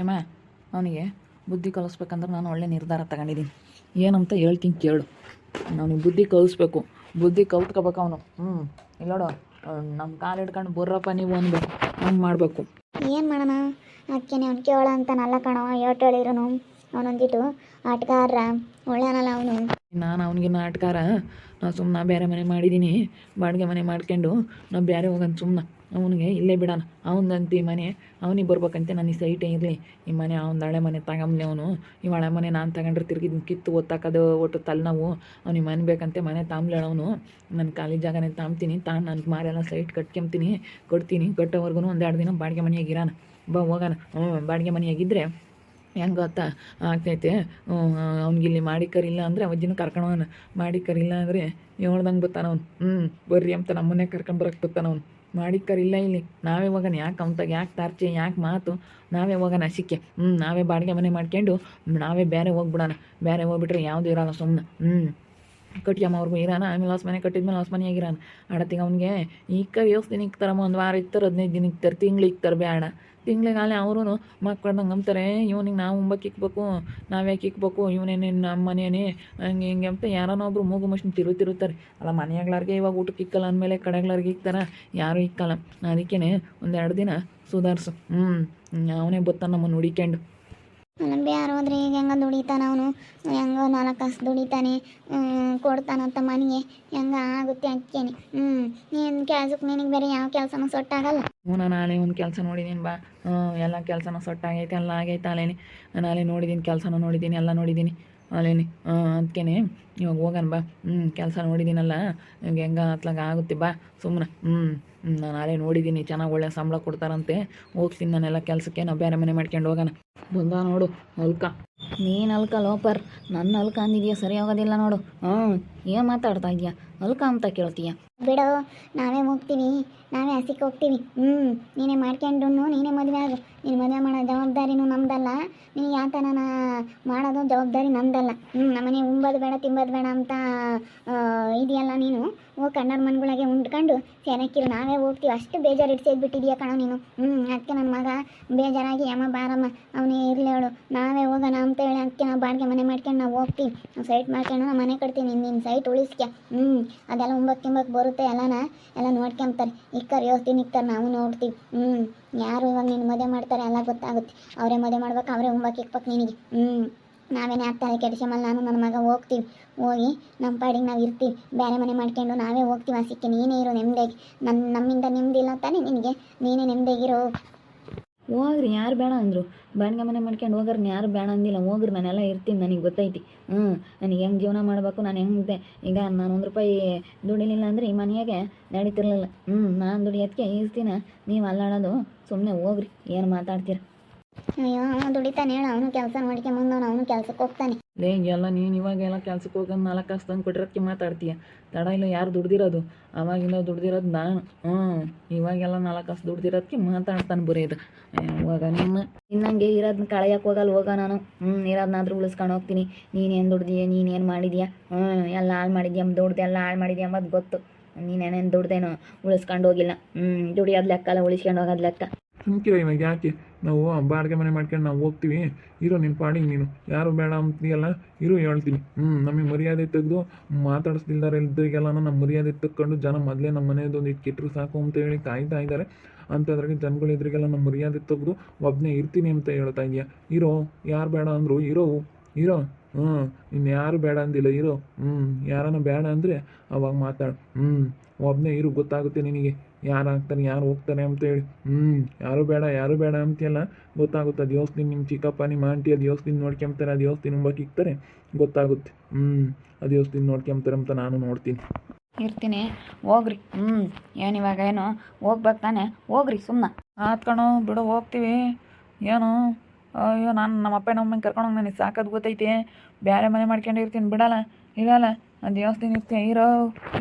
ಏಮ ಅವನಿಗೆ ಬುದ್ಧಿ ಕಲಿಸ್ಬೇಕಂದ್ರೆ ನಾನು ಒಳ್ಳೆ ನಿರ್ಧಾರ ತಗೊಂಡಿದ್ದೀನಿ. ಏನಂತ ಹೇಳ್ತೀನಿ ಕೇಳು. ಅವನಿಗೆ ಬುದ್ಧಿ ಕಲಿಸ್ಬೇಕು. ಬುದ್ಧಿ ಕಲ್ತ್ಕೋಬೇಕು ಅವನು. ಹ್ಞೂ ಇಲ್ಲೋಡು ನಮ್ಮ ಕಾಲು ಹಿಡ್ಕೊಂಡು ಬರ್ರಪ್ಪ ನೀವು ಒಂದು ಹಂಗೆ ಮಾಡಬೇಕು. ಏನು ಮಾಡೋಣ? ಅಕ್ಕೇನೆ ಅವ್ನು ಕೇಳ ಅಂತಾನಲ್ಲ ಕಣವ ಏಟು ಹೇಳಿದ್ರು ಅವನೊಂದಿಟ್ಟು ಆಟಗಾರ ಒಳ್ಳೆನಲ್ಲ ಅವನು. ನಾನು ಅವನಿಗಿನ್ನ ಆಟಗಾರ. ನಾ ಸುಮ್ಮನೆ ಬೇರೆ ಮನೆ ಮಾಡಿದ್ದೀನಿ ಬಾಡಿಗೆ ಮನೆ ಮಾಡ್ಕೊಂಡು ನಾವು ಬೇರೆ ಹೋಗೋಣ ಸುಮ್ಮನೆ ಅವನಿಗೆ, ಇಲ್ಲೇ ಬಿಡೋಣ. ಅವನಂತ ಈ ಮನೆ. ಅವನಿಗೆ ಬರ್ಬೇಕಂತೆ ನನಗೆ ಸೈಟೇ ಇರಲಿ. ಈ ಮನೆ ಅವ್ನು ಹಳೆ ಮನೆ ತಗೊಂಬ್ಲಿ ಅವನು. ಈ ಹಳೆ ಮನೆ ನಾನು ತಗೊಂಡ್ರೆ ತಿರ್ಗಿ ಕಿತ್ತು ಓದ್ತಾಕೋದು ಒಟ್ಟು ತಲೆನೋವು. ಅವ್ನಿಗೆ ಮನೆ ಬೇಕಂತೆ, ಮನೆ ತಾಂಬ್ಲೇಳ ಅವನು. ನನ್ನ ಖಾಲಿ ಜಾಗನೇ ತಾಂಬ್ತೀನಿ ತಾನು ನನಗೆ ಮಾರೆಲ್ಲ ಸೈಟ್ ಕಟ್ಕೊಂಬ್ತೀನಿ. ಕೊಡ್ತೀನಿ. ಕಟ್ಟೋವರೆಗೂ ಒಂದೆರಡು ದಿನ ಬಾಡಿಗೆ ಮನೆಯಾಗ ಇರೋಣ ಬಾ, ಹೋಗೋಣ. ಹ್ಞೂ ಬಾಡಿಗೆ ಮನೆಯಾಗಿದ್ದರೆ ಹೆಂಗೆ ಗೊತ್ತಾ? ಆಗ್ತೈತೆ. ಅವ್ನಿಗೆ ಇಲ್ಲಿ ಮಾಡಿ ಕರಿಲ್ಲ ಅಂದರೆ ಅವಜ್ಜಿನ ಕರ್ಕೊಂಡು ಹೋಗೋಣ. ಮಾಡಿ ಕರಿಲ್ಲ ಅಂದರೆ ಹೇಳ್ದಂಗೆ ಬರ್ತಾನ ಅವ್ನು. ಹ್ಞೂ ಬರ್ರಿ ಅಂತ ನಮ್ಮನೆ ಕರ್ಕೊಂಡು ಬರಕ್ಕೆ ಬರ್ತಾನ ಅವ್ನು ಇಲ್ಲ. ಇಲ್ಲಿ ನಾವೇ ಹೋಗೋಣ ಯಾಕೆ ಅವ್ತಾಗ ಯಾಕೆ ತಾರ್ಚೆ ಯಾಕೆ ಮಾತು? ನಾವೇ ಹೋಗೋಣ ಸಿಕ್ಕೆ ಹ್ಞೂ ನಾವೇ ಬಾಡಿಗೆ ಮನೆ ಮಾಡ್ಕೊಂಡು ನಾವೇ ಬೇರೆ ಹೋಗ್ಬಿಡೋಣ. ಬೇರೆ ಹೋಗ್ಬಿಟ್ರೆ ಯಾವುದು ಇರೋಲ್ಲ ಸುಮ್ಮನೆ ಹ್ಞೂ ಕಟ್ಟಿಯಮ್ಮ ಅವ್ರಿಗೂ ಇರೋಣ ಆಮೇಲೆ ಹೊಸ ಮನೆ ಕಟ್ಟಿದ್ಮೇಲೆ ಹೊಸ ಮನೆ ಆಗಿರೋಣ ಆಡತ್ತಿಗೆ ಅವ್ನಿಗೆ ಈಗ ವ್ಯವಸ್ಥೆ ಇಕ್ತಾರಮ್ಮ ಒಂದು ವಾರ ಇಕ್ತಾರೆ ಹದಿನೈದು ದಿನ ಇಕ್ತಾರೆ ತಿಂಗ್ಳು ಇಕ್ತಾರೆ ಬೇಡ ತಿಂಗಳಿಗಾಲೆ ಅವರು ಮಕ್ಕಳಂಗೆ ನಂಬ್ತಾರೆ, ಇವ್ನಿಗೆ ನಾವು ಉಂಬಕ್ಕೆ ಇಕ್ಬೇಕು ನಾವ್ಯಾಕೆ ಇಕ್ಬೇಕು ಇವನೇನೇನು ನಮ್ಮ ಮನೆಯೇ ಹಂಗೆ ಹಿಂಗೆ ಅಂತ ಯಾರನೋ ಒಬ್ರು ಮೂಗು ಮಷಿನ್ ತಿರು ತಿರುತ್ತಾರೆ. ಅಲ್ಲ, ಮನೆಯಾಗ್ಲಾರ್ಗೆ ಇವಾಗ ಊಟಕ್ಕೆ ಇಕ್ಕಲ್ಲ ಅಂದಮೇಲೆ ಕಡೆಗ್ಲಾರ್ಗೆ ಇಕ್ತಾರ ಯಾರೂ ಇಕ್ಕಲ್ಲ ಅದಕ್ಕೇ ಒಂದೆರಡು ದಿನ ಸುಧಾರಿಸು. ಹ್ಞೂ ಅವನೇ ಬತ್ತಾನ ನಮ್ಮನ್ನು ಹುಡಿಕೊಂಡು ನಮ್ಮ ಯಾರು ಹೋದ್ರೆ ಈಗ ಹೆಂಗ ದುಡಿತಾನ ಅವನು? ಹೆಂಗೋ ನಾಲ್ಕು ಕಾಸು ದುಡಿತಾನೆ? ಕೊಡ್ತಾನಂತ ಮನೆಗೆ. ಹೆಂಗ ಆಗುತ್ತೆ ಅಕ್ಕೇನೆ. ಹ್ಞೂ ನೀನು ಕೆಲ್ಸಕ್ಕೆ ನಿನಗೆ ಬೇರೆ ಯಾವ ಕೆಲಸನೂ ಸೊಟ್ಟಾಗಲ್ಲ? ಹ್ಞೂ ನಾನು ನಾಳೆ ಒಂದು ಕೆಲಸ ನೋಡಿದ್ದೀನಿ ಬಾ. ಎಲ್ಲ ಕೆಲಸನೂ ಸೊಟ್ಟಾಗೈತೆ, ಎಲ್ಲ ಆಗೈತೆ ಅಲ್ಲೇನಿ. ನಾನು ನಾಳೆ ನೋಡಿದ್ದೀನಿ ಕೆಲಸನೂ ನೋಡಿದ್ದೀನಿ ಎಲ್ಲ ನೋಡಿದ್ದೀನಿ ಅಲ್ಲೇನಿ. ಅದಕ್ಕೇನೆ ಇವಾಗ ಹೋಗೋಣ ಬಾ. ಹ್ಞೂ ಕೆಲಸ ನೋಡಿದ್ದೀನಲ್ಲ ಇವಾಗ ಹೆಂಗೆ ಅತ್ಲಾಗ ಆಗುತ್ತೆ ಬಾ ಸುಮ್ಮನೆ ಹ್ಞೂ ನಾನು ನಾಳೆ ನೋಡಿದ್ದೀನಿ ಚೆನ್ನಾಗಿ ಒಳ್ಳೆ ಸಂಬಳ ಕೊಡ್ತಾರಂತೆ. ಹೋಗ್ತೀನಿ ನಾನೆಲ್ಲ ಕೆಲಸಕ್ಕೆ ನಾವು ಬೇರೆ ಮನೆ ಮಾಡ್ಕೊಂಡು ಹೋಗೋಣ. ಬಂದ ನೋಡು ಅಲ್ಕ. ನೀನು ಅಲ್ಕ ಲೋಪರ್? ನನ್ನ ಅಲ್ಕ ಅಂದಿದ್ಯಾ? ಸರಿ ಹೋಗೋದಿಲ್ಲ ನೋಡು. ಹ್ಞೂ ಏನು ಮಾತಾಡ್ತಾ ಇದೆಯಾ? ಅಲ್ಕ ಅಂತ ಕೇಳ್ತೀಯ? ಬಿಡು ನಾವೇ ಹೋಗ್ತೀನಿ. ನಾವೇ ಹಸಿಕ್ಕೆ ಹೋಗ್ತೀವಿ ಹ್ಞೂ ನೀನೇ ಮಾಡ್ಕೊಂಡು ನೀನೇ ಮದುವೆ ಆಗು. ನೀನು ಮದುವೆ ಮಾಡೋ ಜವಾಬ್ದಾರಿನೂ ನಮ್ದಲ್ಲ. ನೀನು ಯಾತನ ಮಾಡೋದು ಜವಾಬ್ದಾರಿ ನಮ್ದಲ್ಲ ಹ್ಞೂ ನಮ್ಮನೆ ಉಂಬೋದು ಬೇಡ ತಿಂಬೋದು ಬೇಡ ಅಂತ ಇದೆಯಲ್ಲ ನೀನು? ಓ ಕಣ್ಣರ ಮನ್ಗಳಾಗೆ ಉಂಡ್ಕೊಂಡು ಸೆನಕ್ಕಿರು ನಾವೇ ಹೋಗ್ತೀವಿ. ಅಷ್ಟು ಬೇಜಾರು ಇಡ್ಸೇದ್ ಬಿಟ್ಟಿದ್ಯಾ ಕಣೋ ನೀನು. ಹ್ಞೂ ಅದಕ್ಕೆ ನನ್ನ ಮಗ ಬೇಜಾರಾಗಿ, ಅಮ್ಮ, ಬಾರಮ್ಮ, ಅವನೇ ಇರಲಿ ಹೇಳು ನಾವೇ ಹೋಗೋಣ ಅಂತ ಹೇಳಿ ಅದಕ್ಕೆ ನಾವು ಬಾಡಿಗೆ ಮನೆ ಮಾಡ್ಕೊಂಡು ನಾವು ಹೋಗ್ತೀವಿ. ನಾವು ಸೈಟ್ ಮಾಡ್ಕೊಂಡು ನಾವು ಮನೆ ಕಟ್ತೀನಿ ನಿನ್ನ ಸೈಟ್ ಉಳಿಸ್ಕ್ಯ ಹ್ಞೂ ಅದೆಲ್ಲ ಉಂಬಕ್ಕೆ ತಿಂಬಕ್ಕೆ ಬರುತ್ತೆ. ಎಲ್ಲನ, ಎಲ್ಲ ನೋಡ್ಕೊಂತಾರೆ. ಇಕ್ಕರ್ ಯೋಸ್ತೀನಿ ಇಕ್ಕರ್ ನಾವು ನೋಡ್ತೀವಿ. ಹ್ಞೂ ಯಾರು ಇವಾಗ ನಿನ್ನ ಮದುವೆ ಮಾಡ್ತಾರೆ ಎಲ್ಲ ಗೊತ್ತಾಗುತ್ತೆ. ಅವರೇ ಮದುವೆ ಮಾಡ್ಬೇಕು, ಅವರೇ ಉಂಬಕ್ಕೆ ಇಕ್ಬೇಕು ನಿನಗೆ. ಹ್ಞೂ ನಾವೇನೇ ಆಗ್ತಾರೆ ಕೆಡಿಸಮಲ್ಲ ನಾನು ನನ್ನ ಮಗ ಹೋಗ್ತೀವಿ ಹೋಗಿ ನಮ್ಮ ಪಾಡಿಗೆ ನಾವು ಇರ್ತೀವಿ. ಬೇರೆ ಮನೆ ಮಾಡ್ಕೊಂಡು ನಾವೇ ಹೋಗ್ತೀವಿ ಹಸಿಕ್ಕೆ ನೀನೇ ಇರೋ ನೆಮ್ಮದಿಯಾಗಿ ನನ್ನ ನಮ್ಮಿಂದ ನೆಮ್ಮದಿಲ್ಲ ತಾನೇ ನಿನಗೆ. ನೀನೇ ನೆಮ್ಮದಿಯಾಗಿರೋ ಹೋಗ್ರಿ, ಯಾರು ಬೇಡ ಅಂದರು. ಬಾಡಿಗೆ ಮನೆ ಮಾಡ್ಕೊಂಡು ಹೋಗ್ರಿ ಯಾರು ಬೇಡ ಅಂದಿಲ್ಲ. ಹೋಗ್ರಿ ನಾನೆಲ್ಲ ಇರ್ತೀನಿ ನನಗೆ ಗೊತ್ತೈತಿ. ಹ್ಞೂ ನನಗೆ ಹೆಂಗೆ ಜೀವನ ಮಾಡಬೇಕು, ನಾನು ಹೆಂಗೆ ಈಗ ನಾನು ಒಂದು ರೂಪಾಯಿ ದುಡಿಲಿಲ್ಲ ಅಂದರೆ ಈ ಮನೆಯಾಗೆ ನಡೀತಿರ್ಲಿಲ್ಲ. ಹ್ಞೂ ನಾನು ದುಡಿಯೋದಕ್ಕೆ ಇರ್ತೀನ ನೀವು ಅಲ್ಲಾಡೋದು ಸುಮ್ಮನೆ ಹೋಗ್ರಿ. ಏನು ಮಾತಾಡ್ತೀರ? ಅಯ್ಯೋ ದುಡಿತಾನೆ ಹೇಳ, ಅವನು ಕೆಲಸ ಮಾಡ್ಕೊಂಬಂದವನು ಅವನು ಕೆಲ್ಸಕ್ಕೆ ಹೋಗ್ತಾನೆ. ಲೇ ಎಲ್ಲ ನೀನು ಇವಾಗೆಲ್ಲ ಕೆಲ್ಸಕ್ಕೆ ಹೋಗೋದು ನಾಲ್ಕು ಕಾಸು ತಂದು ಕೊಟ್ಟಿರೋದಕ್ಕೆ ಮಾತಾಡ್ತೀಯ? ತಡ, ಇಲ್ಲ ಯಾರು ದುಡ್ದಿರೋದು? ಅವಾಗಿಂದ ದುಡ್ದಿರೋದು ನಾನು. ಹ್ಞೂ ಇವಾಗೆಲ್ಲ ನಾಲ್ಕು ಕಾಸು ದುಡ್ದಿರೋದಕ್ಕೆ ಮಾತಾಡ್ತಾನೆ ಬರೀ ಇದು. ಇವಾಗ ನಿಮ್ಮ ಇನ್ನಂಗೆ ಇರೋದನ್ನ ಕಳೆಯಕ್ಕೆ ಹೋಗಲ್ಲ, ಹೋಗ ನಾನು. ಹ್ಞೂ ಇರೋದನ್ನಾದ್ರೂ ಉಳಿಸ್ಕೊಂಡು ಹೋಗ್ತೀನಿ. ನೀನೇನು ದುಡ್ದಿಯ ನೀನೇನು ಮಾಡಿದ್ಯಾ? ಹ್ಞೂ ಎಲ್ಲ ಹಾಳು ಮಾಡಿದ್ಯಾ? ದುಡ್ದು ಎಲ್ಲ ಹಾಳು ಮಾಡಿದ್ಯಾ ಅಂಬದು ಗೊತ್ತು. ನೀನೇನೇನು ದುಡ್ದೇನೋ ಉಳಿಸ್ಕೊಂಡು ಹೋಗಿಲ್ಲ. ಹ್ಞೂ ದುಡಿಯೋದು ಲೆಕ್ಕ ಅಲ್ಲ ಉಳಿಸ್ಕೊಂಡು ಹೋಗೋದು ಲೆಕ್ಕ. ಸುಮ್ಕಿರ ಇವಾಗ ಯಾಕೆ? ನಾವು ಬಾಡಿಗೆ ಮನೆ ಮಾಡ್ಕೊಂಡು ನಾವು ಹೋಗ್ತೀವಿ. ಇರೋ ನಿನ್ನ ಪಾಡಿಗೆ ನೀನು. ಯಾರು ಬೇಡ ಅಂತೀಯಲ್ಲ, ಇರು ಹೇಳ್ತೀನಿ. ಹ್ಞೂ ನಮಗೆ ಮರ್ಯಾದೆ ತೆಗೆದು ಮಾತಾಡಿಸ್ದಿಲ್ದಾರೆ ಇದ್ದರಿಗೆಲ್ಲ ನಮ್ಮ ಮರ್ಯಾದೆ ತಕ್ಕೊಂಡು ಜನ ಮೊದಲೇ ನಮ್ಮ ಮನೆಯದೊಂದು ಇಟ್ಟು ಸಾಕು ಅಂತ ಹೇಳಿ ಕಾಯ್ತಾ ಇದ್ದಾರೆ ಅಂಥದ್ರಾಗೆ ಜನಗಳು ಇದ್ರಿಗೆಲ್ಲ ನಮ್ಮ ಮರ್ಯಾದೆ ತೆಗೆದು ಒಬ್ಬನೇ ಇರ್ತೀನಿ ಅಂತ ಹೇಳ್ತಾ ಇದೆಯಾ? ಇರೋ, ಯಾರು ಬೇಡ ಅಂದರು, ಇರೋ ಇರೋ. ಹ್ಞೂ ಇನ್ನು ಯಾರು ಬೇಡ ಅಂದಿಲ್ಲ, ಇರೋ. ಹ್ಞೂ ಯಾರನ್ನ ಬೇಡ ಅಂದರೆ ಅವಾಗ ಮಾತಾಡು. ಹ್ಞೂ ಒಬ್ಬನೇ ಇರು, ಗೊತ್ತಾಗುತ್ತೆ ನಿನಗೆ. ಯಾರು ಆಗ್ತಾರೆ ಯಾರು ಹೋಗ್ತಾರೆ ಅಂತೇಳಿ ಹ್ಞೂ ಯಾರು ಬೇಡ ಯಾರು ಬೇಡ ಅಂತೆಲ್ಲ ಗೊತ್ತಾಗುತ್ತೆ. ದೇವಸ್ಥಾನ ಯೋಸ್ತಿನ ನಿಮ್ಮ ಚಿಕ್ಕಪ್ಪ ನಿಮ್ಮ ಆಂಟಿ ಅದು ಯೋಸ್ತಿನ ನೋಡ್ಕೊಂತಾರೆ ಅದು ಯೋಸ್ತಿನ ಉಂಬಕ್ಕೆ ಇಕ್ತಾರೆ ಗೊತ್ತಾಗುತ್ತೆ. ಹ್ಞೂ ಆ ಯೋಸ್ತಿನ ನೋಡ್ಕೊಂತಾರೆ ಅಂತ ನಾನು ನೋಡ್ತೀನಿ. ಇರ್ತೀನಿ. ಹೋಗ್ರಿ. ಹ್ಞೂ ಏನಿವಾಗ ಇವಾಗ ಏನು? ಹೋಗ್ಬೇಕು ತಾನೆ. ಹೋಗ್ರಿ ಸುಮ್ಮನೆ ಆತ್ಕಣೋ ಬಿಡು ಹೋಗ್ತೀವಿ. ಏನು? ಅಯ್ಯೋ ನಾನು ನಮ್ಮ ಅಪ್ಪ ಕರ್ಕೊಂಡು ಹೋಗಿ ನನಗೆ ಸಾಕೋದು ಗೊತ್ತೈತಿ. ಬೇರೆ ಮನೆ ಮಾಡ್ಕೊಂಡು ಇರ್ತೀನಿ. ಬಿಡಲ್ಲ ಇರಲ್ಲ. ಆ ದೇವಸ್ಥಾನ ಇರ್ತೀಯ? ಇರೋ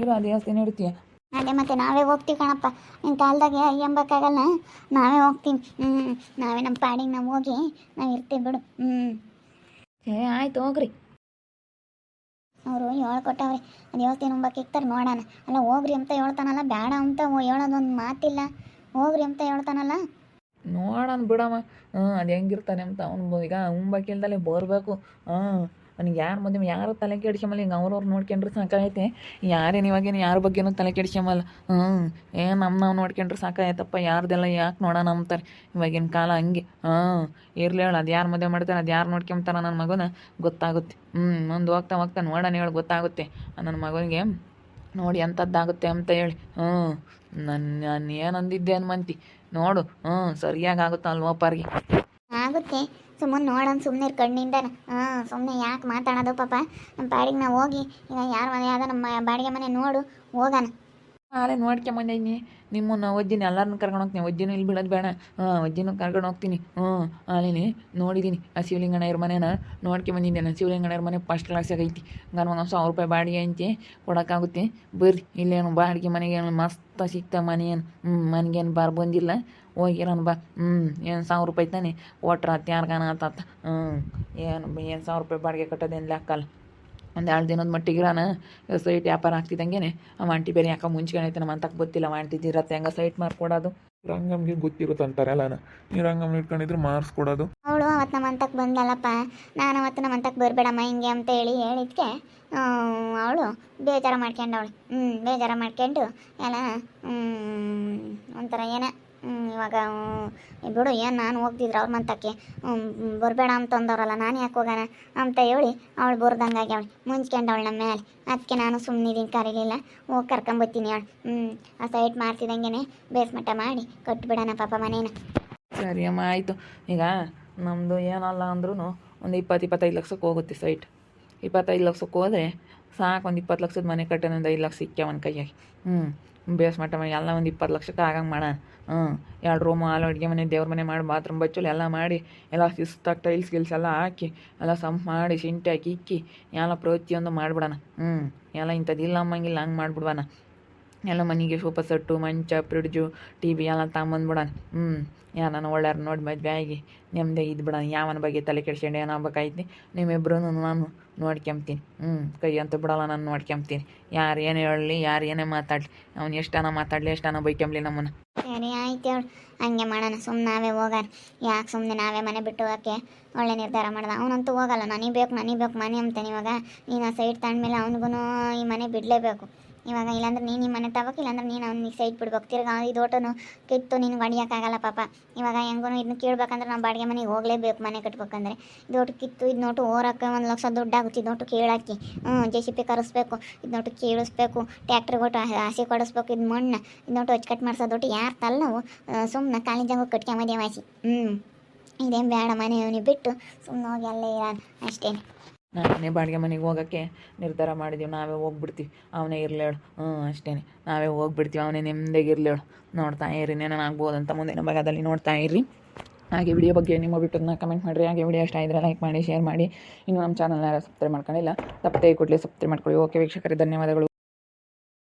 ಇರೋ ಆ ದೇವಸ್ಥಾನ ಇರ್ತೀಯ? ಅದೇ ಮತ್ತೆ ನಾವೇ ಹೋಗ್ತೀವಿ ಕಣಪ್ಪ. ನಿನ್ನ ಕಾಲದಾಗೆ ಎಂಬಕ್ಕಾಗಲ್ಲ ನಾವೇ ಹೋಗ್ತೀವಿ. ಹ್ಞೂ ನಾವೇ ನಮ್ಮ ಪಾಡಿಗೆ ನಾವು ಹೋಗಿ ನಾವು ಇರ್ತೀವಿ ಬಿಡು. ಹ್ಞೂ ಏ ಆಯ್ತು ಹೋಗ್ರಿ. ಅವರು ಹೇಳ್ಕೊಟ್ಟವ್ರಿ ಅದು ಹೇಳ್ತೀನಿ ಉಂಬಕ್ಕೆ ಇಕ್ತಾರೆ ನೋಡೋಣ. ಅಲ್ಲ ಹೋಗ್ರಿ ಅಂತ ಹೇಳ್ತಾನಲ್ಲ ಬೇಡ ಅಂತ ಹೇಳೋದೊಂದು ಮಾತಿಲ್ಲ. ಹೋಗ್ರಿ ಅಂತ ಹೇಳ್ತಾನಲ್ಲ. ನೋಡೋಣ ಬಿಡಮ್ಮ. ಹ್ಞೂ ಅದು ಹೆಂಗಿರ್ತಾನೆ ಅಂತ. ಅವ್ನು ಈಗ ಉಂಬಕ್ಕಿಲ್ದಲ್ಲೇ ಬರಬೇಕು. ಹಾಂ ನನಗೆ ಯಾರು ಮುಂದೆ ಯಾರು ತಲೆ ಕೆಡ್ಸ್ಕೊಂಬಲ್ಲ, ಹಿಂಗೆ ಅವ್ರವ್ರು ನೋಡ್ಕೊಂಡ್ರೆ ಸಾಕಾಗೈತೆ. ಯಾರೇನು ಇವಾಗೇನು ಯಾರ ಬಗ್ಗೆನೂ ತಲೆ ಕೆಡ್ಸ್ಕೊಂಬಲ್ಲ. ಹ್ಞೂ ಏನು ನಮ್ಮ ನಾವು ನೋಡ್ಕೊಂಡ್ರೆ ಸಾಕಾಯ್ತಪ್ಪ ಯಾರ್ದೆಲ್ಲ ಯಾಕೆ ನೋಡೋಣ ಅಂತಾರೆ ಇವಾಗಿನ ಕಾಲ ಹಂಗೆ. ಹಾಂ ಇರಲಿ ಹೇಳು ಅದು ಯಾರು ಮದುವೆ ಮಾಡ್ತಾರೆ ಅದು ಯಾರು ನೋಡ್ಕೊಂತಾರ ನನ್ನ ಮಗನ, ಗೊತ್ತಾಗುತ್ತೆ. ಹ್ಞೂ ಮುಂದೆ ಹೋಗ್ತಾ ಹೋಗ್ತಾ ನೋಡೋಣ ಹೇಳಿ, ಗೊತ್ತಾಗುತ್ತೆ. ನನ್ನ ಮಗನಿಗೆ ನೋಡಿ ಎಂಥದ್ದಾಗುತ್ತೆ ಅಂತ ಹೇಳಿ. ಹ್ಞೂ ನನ್ನ ನಾನು ಏನಂದಿದ್ದೆ ಅನ್ಮಂತಿ ನೋಡು ಹ್ಞೂ ಸರಿಯಾಗಿ ಆಗುತ್ತಾ ಅಲ್ವಾ ಪಾರ್ಗೆ ಆಗುತ್ತೆ. ಸುಮ್ಮನೆ ನೋಡೋಣ ಸುಮ್ಮನೆ ಕಣ್ಣಿಂದ ಹಾಂ ಸುಮ್ಮನೆ ಯಾಕೆ ಮಾತಾಡೋದು ಪಾಪ? ನಮ್ಮ ಪಾಡಿಗೆ ನಾವು ಹೋಗಿ ಈಗ ಯಾರು ಮನೆ ಆದ ನಮ್ಮ ಬಾಡಿಗೆ ಮನೆ ನೋಡು, ಹೋಗೋಣ. ನಾಳೆ ನೋಡ್ಕೊಂಬಂದೀನಿ ನಿಮ್ಮನ್ನ ಒಜ್ಜಿನ ಎಲ್ಲರನ್ನು ಕರ್ಕೊಂಡು ಹೋಗ್ತೀನಿ. ಒಜ್ಜಿನೂ ಇಲ್ಲಿ ಬಿಡೋದು ಬೇಡ. ಹಾಂ ಒಜ್ಜಿನೂ ಕರ್ಕೊಂಡು ಹೋಗ್ತೀನಿ. ಹ್ಞೂ ಅಲ್ಲಿ ನೋಡಿದ್ದೀನಿ ಆ ಶಿವಲಿಂಗಣ್ಣಯ್ಯರ ಮನೇನ. ನೋಡ್ಕೊಂಬಂದಿದ್ದೆ ನಾನು ಶಿವಲಿಂಗಣ್ಣಯ್ಯರ ಮನೆ ಫಸ್ಟ್ ಕ್ಲಾಸ್ ಆಗೈತಿ ನಾನು ಒಂದು ಸಾವಿರ ರೂಪಾಯಿ ಬಾಡಿಗೆ ಅಂತೆ ಕೊಡೋಕ್ಕಾಗುತ್ತೆ. ಬರ್ರಿ, ಇಲ್ಲೇನು ಬಾಡಿಗೆ ಮನೆಗೆ ಮಸ್ತ ಸಿಕ್ತ ಮನೆ ಏನು ಹ್ಞೂ ಮನೆಗೇನು ಬಾರ್ ಬಂದಿಲ್ಲ. ಹೋಗಿರೋಣ ಬಾ. ಹ್ಞೂ ಏನು ಸಾವಿರ ರೂಪಾಯಿ ತಾನೆ ಒಟ್ರ ಹತ್ತು ಯಾರ್ಗಾನ ಆತಾತ. ಹ್ಞೂ ಏನು ಏನು ಸಾವಿರ ರೂಪಾಯಿ ಬಾಡಿಗೆ ಕಟ್ಟೋದೇನು ಲೆಕ್ಕಲ್ಲ ಒಂದು ಎರಡು ದಿನದ ಮಟ್ಟಿಗೆ ಇರೋಣ ಸೈಟ್ ವ್ಯಾಪಾರ ಆಗ್ತಿದ್ದಂಗೆ ಅವ ಆಂಟಿ ಬೇರೆ ಯಾಕೆ ಮುಂಚೆ ನಮ್ಮ ಅಂತಕ್ಕೆ ಗೊತ್ತಿಲ್ಲ. ಅವ ಆಂಟಿ ಇರತ್ತೆ ಹೆಂಗೆ ಸೈಟ್ ಮಾಡ್ಕೊಡೋದು. ರಂಗಮ್ಗೆ ಗೊತ್ತಿರುತ್ತೆ ಅಂತಾರಲ್ಲ ನೀ ರಂಗಮ್ ಇಟ್ಕೊಂಡಿದ್ರೆ ಮಾರ್ಕ್ಸ್ ಕೊಡೋದು ಅವಳು ಅವತ್ತು ನಮ್ಮ ಅಂತಕ್ಕೆ ಬಂದಲ್ಲಪ್ಪ ನಾನು ಅವತ್ತು ನಮ್ಮ ಅಂತಕ್ಕೆ ಬರಬೇಡಮ್ಮ ಹಿಂಗೆ ಅಂತ ಹೇಳಿ ಹೇಳಿದ್ಕೆ. ಅವಳು ಬೇಜಾರ ಮಾಡ್ಕೊಂಡವಳು. ಹ್ಞೂ ಬೇಜಾರ ಮಾಡ್ಕೊಂಡು ಎಲ್ಲ ಹ್ಮ್, ಒಂಥರ ಏನ ಇವಾಗ ಬಿಡು, ಏನು ನಾನು ಹೋಗ್ತಿದ್ರು ಅವ್ರ ಮಂತಕ್ಕೆ. ಬರಬೇಡ ಅಂತಂದವ್ರಲ್ಲ ನಾನು ಯಾಕೆ ಹೋಗೋಣ? ಅಂತ ಹೇಳಿ ಅವಳು ಬರ್ದಂಗಾಗಿ ಅವಳು ಮುಂಚ್ಕೊಂಡವಳು ನಮ್ಮ ಮೇಲೆ. ಅದಕ್ಕೆ ನಾನು ಸುಮ್ಮನಿದ್ದೀನಿ ಕರೀಲಿಲ್ಲ. ಹೋಗಿ ಕರ್ಕೊಂಬತ್ತೀನಿ ಅವಳು. ಹ್ಞೂ ಆ ಸೈಟ್ ಮಾಡ್ತಿದ್ದಂಗೆ ಬೇಸ್ಮಟ್ಟ ಮಾಡಿ ಕೊಟ್ಬಿಡೋಣ ಪಾಪ ಮನೇನ. ಸರಿ ಅಮ್ಮ, ಆಯಿತು. ಈಗ ನಮ್ಮದು ಏನಲ್ಲ ಅಂದ್ರೂ ಒಂದು ಇಪ್ಪತ್ತು ಇಪ್ಪತ್ತೈದು ಲಕ್ಷಕ್ಕೆ ಹೋಗುತ್ತೆ ಸೈಟ್ ಇಪ್ಪತ್ತೈದು ಲಕ್ಷಕ್ಕೆ ಹೋದರೆ ಸಾಕು ಒಂದು ಇಪ್ಪತ್ತು ಲಕ್ಷದ ಮನೆ ಕಟ್ಟೋಣ ಒಂದು ಐದು ಲಕ್ಷ ಸಿಕ್ಕ ಒಂದು ಕೈಯಾಗಿ. ಹ್ಞೂ ಬೇಸ್ ಮಟ್ಟ ಮಾಡಿ ಎಲ್ಲ ಒಂದು ಇಪ್ಪತ್ತು ಲಕ್ಷಕ್ಕೆ ಆಗಂಗೆ ಮಾಡ. ಹ್ಞೂ ಎರಡು ರೂಮು ಹಾಲು, ಅಡುಗೆ ಮನೆ, ದೇವ್ರ ಮನೆ ಮಾಡಿ ಬಾತ್ರೂಮ್ ಬಚ್ಚಲು ಎಲ್ಲ ಮಾಡಿ, ಎಲ್ಲ ಶಿಸ್ತಾಗಿ ಟೈಲ್ಸ್ ಗಿಲ್ಸ್ ಎಲ್ಲ ಹಾಕಿ, ಎಲ್ಲ ಸಂಪ್ ಮಾಡಿ, ಸಿಂಟಿ ಹಾಕಿ ಇಕ್ಕಿ, ಎಲ್ಲ ಪ್ರತಿಯೊಂದು ಮಾಡಿಬಿಡೋಣ. ಹ್ಞೂ ಎಲ್ಲ ಇಂಥದ್ದು ಇಲ್ಲ ಅಮ್ಮಂಗಿಲ್ಲ, ಹಂಗೆ ಮಾಡಿಬಿಡ್ವಾನ. ಎಲ್ಲ ಮನೆಗೆ ಸೋಫಾ ಸೆಟ್ಟು ಮಂಚ ಫ್ರಿಡ್ಜು ಟಿ ವಿ ಎಲ್ಲ ತಗೊಂಬಂದ್ಬಿಡೋಣ ಹ್ಞೂ ಯಾರನ್ನ ಒಳ್ಳೆಯವ್ರು ನೋಡಿ ಮದುವೆ ಆಗಿ ನೆಮ್ಮದಿ ಇದ್ದು ಬಿಡೋಣ. ಯಾವನ ಬಗ್ಗೆ ತಲೆ ಕೆಡ್ಸ್ಕೊಂಡು ಏನಾಗಬೇಕಾಯ್ತಿ ನಿಮ್ಮಿಬ್ರು ನಾನು ನೋಡ್ಕೊಂತೀನಿ ಹ್ಞೂ ಕೈ ಅಂತ ಬಿಡಲ್ಲ, ನಾನು ನೋಡ್ಕೊಂತೀನಿ ಯಾರು ಏನೇ ಹೇಳಲಿ ಯಾರು ಏನೇ ಮಾತಾಡಲಿ. ಅವ್ನು ಎಷ್ಟನ ಮಾತಾಡಲಿ ಎಷ್ಟನ ಬೈಕೊಂಬ್ಲಿ ನಮ್ಮನ್ನು. ಸರಿ ಆಯ್ತು ಹೇಳು, ಹಂಗೆ ಮಾಡೋಣ. ಸುಮ್ಮನೆ ನಾವೇ ಹೋಗೋಣ. ಯಾಕೆ ಸುಮ್ಮನೆ ನಾವೇ ಮನೆ ಬಿಟ್ಟು ಹೋಗಕ್ಕೆ ಒಳ್ಳೆ ನಿರ್ಧಾರ ಮಾಡ್ದೆ? ಅವನಂತೂ ಹೋಗಲ್ಲ. ನನಗೆ ಬೇಕು ನನಗೆ ಬೇಕು, ಮನೆ ಅಂತಾನೆ ಇವಾಗ. ನೀನು ಆ ಸೈಡ್ ತಗೊಂಡ್ಮೇಲೆ ಅವನಿಗೂ ಈ ಮನೆ ಬಿಡಲೇಬೇಕು. ಇವಾಗ ಇಲ್ಲಾಂದ್ರೆ ನೀನು ನಿಮ್ಮ ಮನೆ ತಗೋಬೇಕು ಇಲ್ಲಾಂದ್ರೆ ನೀನು ಅವ್ನಿಗೆ ಸೈಡ್ ಬಿಡ್ಬೇಕು. ತಿರ್ಗಾ ಇದು ಓಟನು ಕಿತ್ತು ನೀನು ಹೊಡಿಯೋಕ್ಕಾಗಲ್ಲ ಪಾಪ. ಇವಾಗ ಹೆಂಗೂ ಇದನ್ನ ಕೇಳ್ಬೇಕಂದ್ರೆ ನಾವು ಬಾಡಿಗೆ ಮನೆಗೆ ಹೋಗಲೇಬೇಕು ಮನೆ ಕಟ್ಬೇಕಂದ್ರೆ ಇದು ಒಟ್ಟು ಕಿತ್ತು, ಇದು ನೋಟು ಓರಕ್ಕೆ ಒಂದು ಲಕ್ಷ ದುಡ್ಡಾಗುತ್ತೆ ಇದು ನೋಟು ಕೇಳಾಕಿ. ಹ್ಞೂ ಜೆ ಸಿ ಪಿ ಕರೆಸ್ಬೇಕು. ಇದು ನೋಟು ಕೇಳಿಸ್ಬೇಕು. ಟ್ಯಾಕ್ಟ್ರಿಗೆ ಒಟ್ಟು ಹಸಿ ಕೊಡಿಸ್ಬೇಕು. ಇದು ಮಣ್ಣು. ಇದು ನೋಟು ಅಚ್ಚುಕಟ್ಟು ಮಾಡ್ಸೋದೊಟ್ಟು ಯಾರು ತಲ್ಲ ನಾವು ಸುಮ್ಮನೆ ಕಾಲಿಂಜಾಗ ಕಟ್ಕೊಂಬದೇ ವಾಸಿ ಹ್ಞೂ ಇದೇನು ಬೇಡ ಮನೆ ಅವನಿಗೆ ಬಿಟ್ಟು ಸುಮ್ಮನೆ ಹೋಗಿ ಅಲ್ಲೇ ಇರೋಣ ಅಷ್ಟೇ ನಾನೇ ಬಾಡಿಗೆ ಮನೆಗೆ ಹೋಗೋಕ್ಕೆ ನಿರ್ಧಾರ ಮಾಡಿದ್ದೀವಿ ನಾವೇ ಹೋಗ್ಬಿಡ್ತೀವಿ. ಅವನೇ ಇರಲೇಳು ಹ್ಞೂ ಅಷ್ಟೇ ನಾವೇ ಹೋಗ್ಬಿಡ್ತೀವಿ. ಅವನೇ ನೆಮ್ಮದಿಗೆ ಇರಲೇಳು ನೋಡ್ತಾ ಇರಿ ನಾನು ಅಂತ ಮುಂದಿನ ಭಾಗದಲ್ಲಿ ನೋಡ್ತಾ ಇರಿ. ಹಾಗೆ ವಿಡಿಯೋ ಬಗ್ಗೆ ನಿಮ್ಮ ಬಿಟ್ಟದನ್ನ ಕಮೆಂಟ್ ಮಾಡಿರಿ. ಹಾಗೆ ವಿಡಿಯೋ ಇಷ್ಟ ಇದ್ದರೆ ಲೈಕ್ ಮಾಡಿ ಶೇರ್ ಮಾಡಿ. ಇನ್ನು ನಮ್ಮ ಚಾನಲ್ನ ಸಬ್ಸ್ಕ್ರೈಬ್ ಮಾಡ್ಕೊಂಡಿಲ್ಲ, ತಪ್ಪದೆ ಕೊಡಲಿ ಸಬ್ಸ್ಕ್ರೈಬ್ ಮಾಡ್ಕೊಳ್ಳಿ. ಓಕೆ ವೀಕ್ಷಕರೇ, ಧನ್ಯವಾದಗಳು.